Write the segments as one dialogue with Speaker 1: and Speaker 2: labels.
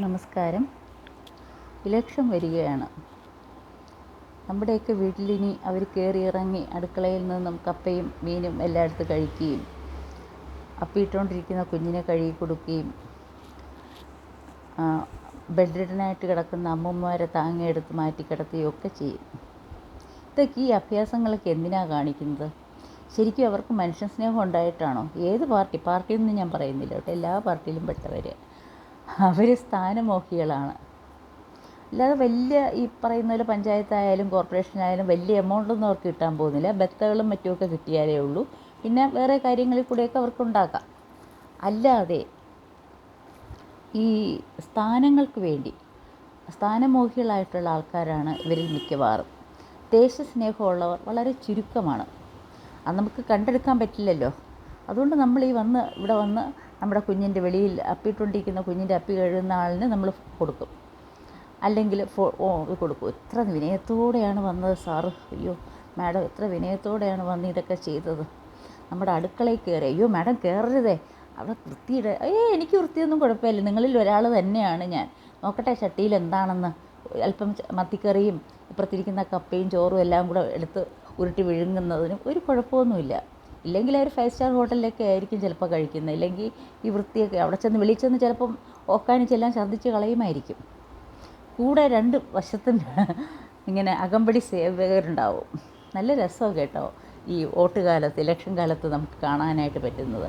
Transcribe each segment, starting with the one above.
Speaker 1: നമസ്കാരം. ഇലക്ഷൻ വരികയാണ്. നമ്മുടെയൊക്കെ വീട്ടിലിനി അവർ കയറി ഇറങ്ങി അടുക്കളയിൽ നിന്നും കപ്പയും മീനും എല്ലായിടത്ത് കഴിക്കുകയും അപ്പിയിട്ടുകൊണ്ടിരിക്കുന്ന കുഞ്ഞിനെ കഴുകി കൊടുക്കുകയും ബെഡ്രിഡനായിട്ട് കിടക്കുന്ന അമ്മമാരെ താങ്ങിയെടുത്ത് മാറ്റി കിടത്തുകയും ഒക്കെ ചെയ്യും. ഇതൊക്കെ ഈ അഭ്യാസങ്ങളൊക്കെ എന്തിനാണ് കാണിക്കുന്നത്? ശരിക്കും അവർക്ക് മനുഷ്യ സ്നേഹം ഉണ്ടായിട്ടാണോ? ഏത് പാർട്ടി? പാർട്ടിയൊന്നും ഞാൻ പറയുന്നില്ല കേട്ടോ. എല്ലാ പാർട്ടിയിലും പെട്ടവർ അവർ സ്ഥാനമോഹികളാണ്. അല്ലാതെ വലിയ ഈ പറയുന്ന പോലെ പഞ്ചായത്തായാലും കോർപ്പറേഷനായാലും വലിയ എമൗണ്ടൊന്നും അവർക്ക് കിട്ടാൻ പോകുന്നില്ല. ബത്തകളും മറ്റുമൊക്കെ കിട്ടിയാലേ ഉള്ളൂ. പിന്നെ വേറെ കാര്യങ്ങളിൽ കൂടെയൊക്കെ അവർക്ക് ഉണ്ടാക്കാം. അല്ലാതെ ഈ സ്ഥാനങ്ങൾക്ക് വേണ്ടി സ്ഥാനമോഹികളായിട്ടുള്ള ആൾക്കാരാണ് ഇവരിൽ മിക്കവാറും. ദേശസ്നേഹമുള്ളവർ വളരെ ചുരുക്കമാണ്. അത് നമുക്ക് കണ്ടെടുക്കാൻ പറ്റില്ലല്ലോ. അതുകൊണ്ട് നമ്മൾ ഈ വന്ന് ഇവിടെ വന്ന് നമ്മുടെ കുഞ്ഞിന്റെ വെളിയിൽ അപ്പിയിട്ടുകൊണ്ടിരിക്കുന്ന കുഞ്ഞിന്റെ അപ്പി കഴുകുന്ന ആളിന് നമ്മൾ കൊടുക്കും. അല്ലെങ്കിൽ ഫോ ഓ കൊടുക്കും. എത്ര വിനയത്തോടെയാണ് വന്നത് സാറ്. അയ്യോ മാഡം എത്ര വിനയത്തോടെയാണ് വന്ന് ഇതൊക്കെ ചെയ്തത്. നമ്മുടെ അടുക്കളയിൽ കയറി അയ്യോ മാഡം കയറരുതേ. അവിടെ വൃത്തിയുടെ ഏ എനിക്ക് വൃത്തിയൊന്നും കുഴപ്പമില്ല. നിങ്ങളിൽ ഒരാൾ തന്നെയാണ് ഞാൻ. നോക്കട്ടെ ചട്ടിയിൽ എന്താണെന്ന്. അല്പം മത്തിക്കറിയും ഇപ്പുറത്തിരിക്കുന്ന കപ്പയും ചോറും എല്ലാം കൂടെ എടുത്ത് ഉരുട്ടി വിഴുങ്ങുന്നതിനും ഒരു കുഴപ്പമൊന്നുമില്ല. ഇല്ലെങ്കിൽ അവർ ഫൈവ് സ്റ്റാർ ഹോട്ടലിലൊക്കെ ആയിരിക്കും ചിലപ്പോൾ കഴിക്കുന്നത്. ഇല്ലെങ്കിൽ ഈ വൃത്തിയൊക്കെ അവിടെ ചെന്ന് വിളിച്ചെന്ന് ചിലപ്പം ഓക്കാനിച്ചെല്ലാം ഛർദ്ദിച്ച് കളയുമായിരിക്കും. കൂടെ രണ്ട് വശത്തും ഇങ്ങനെ അകമ്പടി സേവകരുണ്ടാവും. നല്ല രസമാണ് കേട്ടോ ഈ വോട്ട് കാലത്ത് ഇലക്ഷൻ കാലത്ത് നമുക്ക് കാണാനായിട്ട് പറ്റുന്നത്.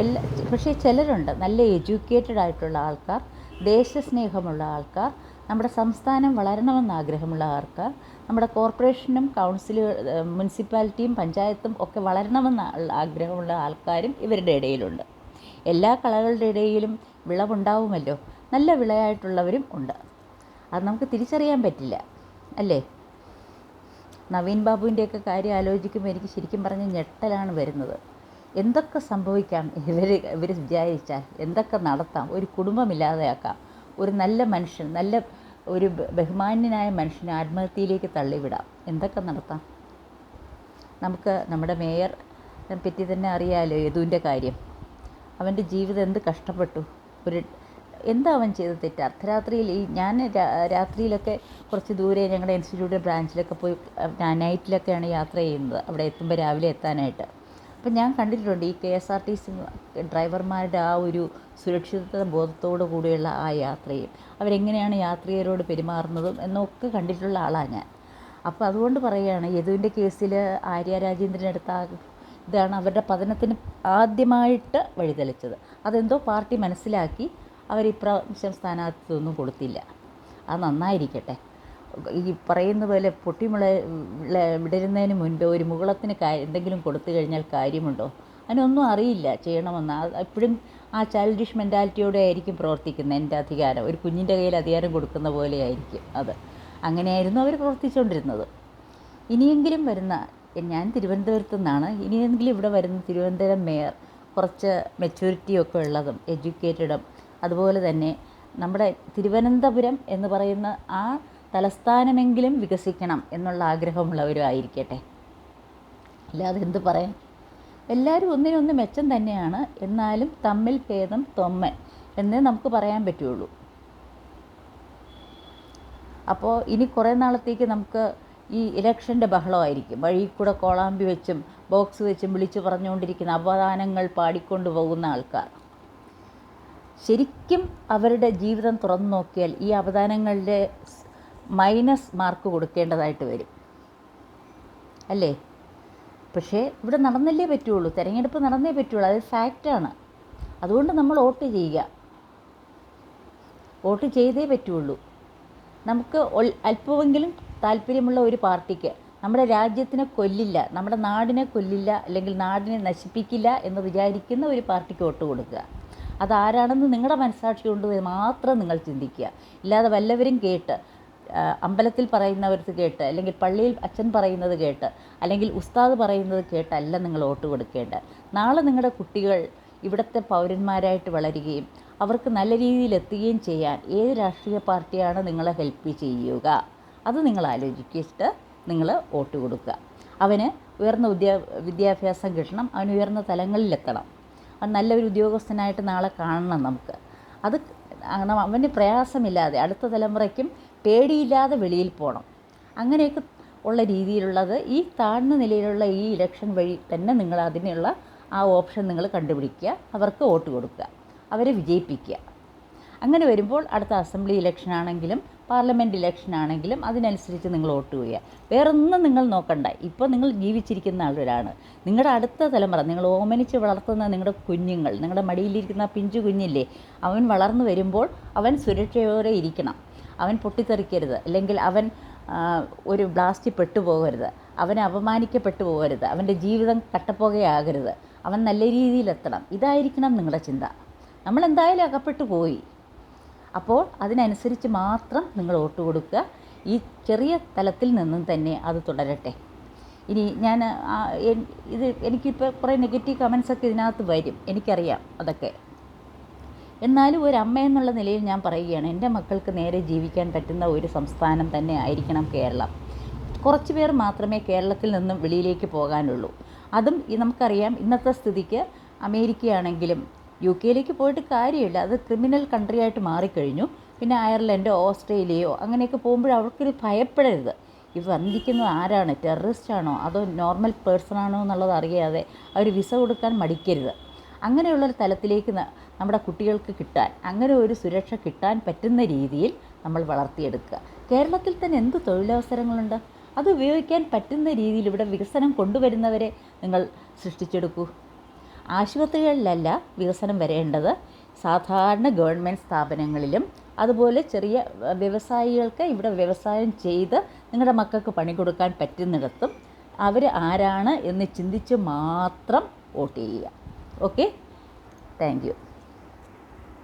Speaker 1: എല്ലാ പക്ഷേ ചിലരുണ്ട് നല്ല എഡ്യൂക്കേറ്റഡ് ആയിട്ടുള്ള ആൾക്കാർ ദേശസ്നേഹമുള്ള ആൾക്കാർ നമ്മുടെ സംസ്ഥാനം വളരണമെന്ന് ആഗ്രഹമുള്ള ആർക്ക്? നമ്മുടെ കോർപ്പറേഷനും കൗൺസിൽ മുനിസിപ്പാലിറ്റിയും പഞ്ചായത്തും ഒക്കെ വളരണമെന്ന ആഗ്രഹമുള്ള ആൾക്കാരും ഇവരുടെ ഇടയിലുണ്ട്. എല്ലാ കളകളുടെ ഇടയിലും വിളവുണ്ടാവുമല്ലോ. നല്ല വിളയായിട്ടുള്ളവരും ഉണ്ട്. അത് നമുക്ക് തിരിച്ചറിയാൻ പറ്റില്ല അല്ലേ? നവീൻ ബാബുവിന്റെയൊക്കെ കാര്യം ആലോചിക്കുമ്പോൾ എനിക്ക് ശരിക്കും പറഞ്ഞ ഞെട്ടലാണ് വരുന്നത്. എന്തൊക്കെ സംഭവിക്കാം ഇവർ ഇവർ വിചാരിച്ചാൽ? എന്തൊക്കെ നടത്താം? ഒരു കുടുംബമില്ലാതെയാക്കാം. ഒരു നല്ല മനുഷ്യൻ നല്ല ഒരു ബഹുമാന്യനായ മനുഷ്യനെ ആത്മഹത്യയിലേക്ക് തള്ളിവിടാം. എന്തൊക്കെ നടത്താം? നമുക്ക് നമ്മുടെ മേയർ പറ്റി തന്നെ അറിയാമല്ലോ യദുവിന്റെ കാര്യം. അവന്റെ ജീവിതം എന്ത് കഷ്ടപ്പെട്ടു. ഒരു എന്താ അവൻ ചെയ്ത തെറ്റ്? അർദ്ധരാത്രിയിൽ ഈ ഞാൻ രാത്രിയിലൊക്കെ കുറച്ച് ദൂരെ ഞങ്ങളുടെ ഇൻസ്റ്റിറ്റ്യൂട്ട് ബ്രാഞ്ചിലൊക്കെ പോയി ഞാൻ നൈറ്റിലൊക്കെയാണ് യാത്ര ചെയ്യുന്നത്. അവിടെ എത്തുമ്പോൾ രാവിലെ എത്താനായിട്ട്. അപ്പം ഞാൻ കണ്ടിട്ടുണ്ട് ഈ K S R T C ഡ്രൈവർമാരുടെ ആ ഒരു സുരക്ഷിതത്വ ബോധത്തോടു കൂടിയുള്ള ആ യാത്രയും. അവരെങ്ങനെയാണ് യാത്രികരോട് പെരുമാറുന്നതും എന്നൊക്കെ കണ്ടിട്ടുള്ള ആളാണ് ഞാൻ. അപ്പോൾ അതുകൊണ്ട് പറയുകയാണ് യദുവിന്റെ കേസിൽ ആര്യ രാജേന്ദ്രനെടുത്ത ഇതാണ് അവരുടെ പതനത്തിന് ആദ്യമായിട്ട് വഴിതെളിച്ചത്. അതെന്തോ പാർട്ടി മനസ്സിലാക്കി അവർ ഇപ്രാവശ്യം സ്ഥാനാർത്ഥിത്വമൊന്നും കൊടുത്തില്ല. അത് നന്നായിരിക്കട്ടെ. ഈ പറയുന്ന പോലെ പൊട്ടിമുള വിടരുന്നതിന് മുൻപ് ഒരു മുകുളത്തിന് എന്തെങ്കിലും കൊടുത്തു കഴിഞ്ഞാൽ കാര്യമുണ്ടോ? അതിനൊന്നും അറിയില്ല. ചെയ്യണമെന്ന്. എപ്പോഴും ആ ചൈൽഡിഷ് മെന്റാലിറ്റിയോടെ ആയിരിക്കും പ്രവർത്തിക്കുന്നത് എന്റെ അധികാരം. ഒരു കുഞ്ഞിന്റെ കയ്യിൽ അധികാരം കൊടുക്കുന്ന പോലെ ആയിരിക്കും അത്. അങ്ങനെയായിരുന്നു അവർ പ്രവർത്തിച്ചുകൊണ്ടിരുന്നത്. ഇനിയെങ്കിലും വരുന്ന ഞാൻ തിരുവനന്തപുരത്തു നിന്നാണ്. ഇനിയെങ്കിലും ഇവിടെ വരുന്ന തിരുവനന്തപുരം മേയർ കുറച്ച് മെച്യൂരിറ്റിയൊക്കെ ഉള്ളതും എഡ്യൂക്കേറ്റഡും അതുപോലെ തന്നെ നമ്മുടെ തിരുവനന്തപുരം എന്ന് പറയുന്ന ആ തലസ്ഥാനമെങ്കിലും വികസിക്കണം എന്നുള്ള ആഗ്രഹമുള്ളവരും ആയിരിക്കട്ടെ. അല്ലാതെ എന്ത് പറയാൻ എല്ലാവരും ഒന്നിനൊന്ന് മെച്ചം തന്നെയാണ്. എന്നാലും തമ്മിൽ ഭേദം തൊമ്മൻ എന്നേ നമുക്ക് പറയാൻ പറ്റുള്ളൂ. അപ്പോൾ ഇനി കുറേ നാളത്തേക്ക് നമുക്ക് ഈ ഇലക്ഷന്റെ ബഹളമായിരിക്കും. വഴി കൂടെ കോളാമ്പി വെച്ചും ബോക്സ് വെച്ചും വിളിച്ചു പറഞ്ഞുകൊണ്ടിരിക്കുന്ന അവദാനങ്ങൾ പാടിക്കൊണ്ട് പോകുന്ന ആൾക്കാർ. ശരിക്കും അവരുടെ ജീവിതം തുറന്നു നോക്കിയാൽ ഈ അവദാനങ്ങളുടെ മൈനസ് മാർക്ക് കൊടുക്കേണ്ടതായിട്ട് വരും. അല്ലേ? പക്ഷേ ഇവിടെ നടന്നല്ലേ പറ്റുള്ളൂ. തിരഞ്ഞെടുപ്പ് നടന്നേ പറ്റുള്ളൂ. അത് ഫാക്റ്റാണ് അതുകൊണ്ട് നമ്മൾ വോട്ട് ചെയ്യുക. വോട്ട് ചെയ്തേ പറ്റുള്ളൂ. നമുക്ക് അല്പമെങ്കിലും താല്പര്യമുള്ള ഒരു പാർട്ടിക്ക് നമ്മുടെ രാജ്യത്തിനെ കൊല്ലില്ല നമ്മുടെ നാടിനെ കൊല്ലില്ല അല്ലെങ്കിൽ നാടിനെ നശിപ്പിക്കില്ല എന്ന് വിചാരിക്കുന്ന ഒരു പാർട്ടിക്ക് വോട്ട് കൊടുക്കുക. അതാരാണെന്ന് നിങ്ങളുടെ മനസ്സാക്ഷി കൊണ്ട് മാത്രം നിങ്ങൾ ചിന്തിക്കുക. ഇല്ലാതെ വല്ലവരും കേട്ട് അമ്പലത്തിൽ പറയുന്നവർക്ക് കേട്ട് അല്ലെങ്കിൽ പള്ളിയിൽ അച്ഛൻ പറയുന്നത് കേട്ട് അല്ലെങ്കിൽ ഉസ്താദ് പറയുന്നത് കേട്ടല്ല നിങ്ങൾ വോട്ട് കൊടുക്കേണ്ടത്. നാളെ നിങ്ങളുടെ കുട്ടികൾ ഇവിടുത്തെ പൗരന്മാരായിട്ട് വളരുകയും അവർക്ക് നല്ല രീതിയിൽ എത്തുകയും ചെയ്യാൻ ഏത് രാഷ്ട്രീയ പാർട്ടിയാണ് നിങ്ങളെ ഹെൽപ്പ് ചെയ്യുക? അത് നിങ്ങൾ ആലോചിച്ചിട്ട് നിങ്ങൾ വോട്ട് കൊടുക്കുക. അവന് ഉയർന്ന വിദ്യാ വിദ്യാഭ്യാസം കിട്ടണം അവന് ഉയർന്ന തലങ്ങളിലെത്തണം. അവൻ നല്ലൊരു ഉദ്യോഗസ്ഥനായിട്ട് നാളെ കാണണം നമുക്ക്. അത് അവന് പ്രയാസമില്ലാതെ അടുത്ത തലമുറയ്ക്കും പേടിയില്ലാതെ വെളിയിൽ പോകണം അങ്ങനെയൊക്കെ ഉള്ള രീതിയിലുള്ളത് ഈ താഴ്ന്ന നിലയിലുള്ള ഈ ഇലക്ഷൻ വഴി തന്നെ നിങ്ങൾ അതിനുള്ള ആ ഓപ്ഷൻ നിങ്ങൾ കണ്ടുപിടിക്കുക. അവർക്ക് വോട്ട് കൊടുക്കുക. അവരെ വിജയിപ്പിക്കുക. അങ്ങനെ വരുമ്പോൾ അടുത്ത അസംബ്ലി ഇലക്ഷൻ ആണെങ്കിലും പാർലമെന്റ് ഇലക്ഷൻ ആണെങ്കിലും അതിനനുസരിച്ച് നിങ്ങൾ വോട്ട് ചെയ്യുക. വേറൊന്നും നിങ്ങൾ നോക്കണ്ട. ഇപ്പോൾ നിങ്ങൾ ജീവിച്ചിരിക്കുന്ന ആളൊരാണ്. നിങ്ങളുടെ അടുത്ത തലമുറ നിങ്ങൾ ഓമനിച്ച് വളർത്തുന്ന നിങ്ങളുടെ കുഞ്ഞുങ്ങൾ നിങ്ങളുടെ മടിയിലിരിക്കുന്ന പിഞ്ചു കുഞ്ഞില്ലേ അവൻ വളർന്നു വരുമ്പോൾ അവൻ സുരക്ഷയോടെ ഇരിക്കണം. അവൻ പൊട്ടിത്തെറിക്കരുത്. അല്ലെങ്കിൽ അവൻ ഒരു ബ്ലാസ്റ്റിൽ പെട്ടുപോകരുത്. അവൻ അപമാനിക്കപ്പെട്ടു പോകരുത്. അവന്റെ ജീവിതം കട്ടപ്പോകയാകരുത് അവൻ നല്ല രീതിയിലെത്തണം. ഇതായിരിക്കണം നിങ്ങളുടെ ചിന്ത. നമ്മൾ എന്തായാലും അകപ്പെട്ടു പോയി. അപ്പോൾ അതിനനുസരിച്ച് മാത്രം നിങ്ങൾ വോട്ട് കൊടുക്കുക. ഈ ചെറിയ തലത്തിൽ നിന്നും തന്നെ അത് തുടരട്ടെ. ഇനി ഞാൻ ഇത് എനിക്കിപ്പോൾ കുറേ നെഗറ്റീവ് കമൻസൊക്കെ ഇതിനകത്ത് വരും. എനിക്കറിയാം അതൊക്കെ. എന്നാലും ഒരു അമ്മ എന്നുള്ള നിലയിൽ ഞാൻ പറയുകയാണ് എന്റെ മക്കൾക്ക് നേരെ ജീവിക്കാൻ പറ്റുന്ന ഒരു സംസ്ഥാനം തന്നെ ആയിരിക്കണം കേരളം. കുറച്ച് പേർ മാത്രമേ കേരളത്തിൽ നിന്നും വെളിയിലേക്ക് പോകാനുള്ളൂ. അതും നമുക്കറിയാം ഇന്നത്തെ സ്ഥിതിക്ക് അമേരിക്കയാണെങ്കിലും യു കെയിലേക്ക് പോയിട്ട് കാര്യമില്ല. അത് ക്രിമിനൽ കൺട്രി ആയിട്ട് മാറിക്കഴിഞ്ഞു. പിന്നെ അയർലൻഡോ ഓസ്ട്രേലിയയോ അങ്ങനെയൊക്കെ പോകുമ്പോൾ അവർക്കൊരു ഭയപ്പെടരുത്. ഇത് വന്നിരിക്കുന്നത് ആരാണ്? ടെററിസ്റ്റ് ആണോ അതോ നോർമൽ പേഴ്സൺ ആണോ എന്നുള്ളത് അറിയാതെ അവർ വിസ കൊടുക്കാൻ മടിക്കരുത്. അങ്ങനെയുള്ളൊരു തലത്തിലേക്ക് നമ്മുടെ കുട്ടികൾക്ക് കിട്ടാൻ അങ്ങനെ ഒരു സുരക്ഷ കിട്ടാൻ പറ്റുന്ന രീതിയിൽ നമ്മൾ വളർത്തിയെടുക്കുക. കേരളത്തിൽ തന്നെ എന്ത് തൊഴിലവസരങ്ങളുണ്ട്? അത് ഉപയോഗിക്കാൻ പറ്റുന്ന രീതിയിൽ ഇവിടെ വികസനം കൊണ്ടുവരുന്നവരെ നിങ്ങൾ സൃഷ്ടിച്ചെടുക്കൂ. ആശുപത്രികളിലല്ല വികസനം വരേണ്ടത്. സാധാരണ ഗവൺമെന്റ് സ്ഥാപനങ്ങളിലും അതുപോലെ ചെറിയ വ്യവസായികൾക്ക് ഇവിടെ വ്യവസായം ചെയ്ത് നിങ്ങളുടെ മക്കൾക്ക് പണി കൊടുക്കാൻ പറ്റുന്നിടത്തും അവർ ആരാണ് എന്ന് ചിന്തിച്ച് മാത്രം വോട്ട് ചെയ്യുക. Okay thank you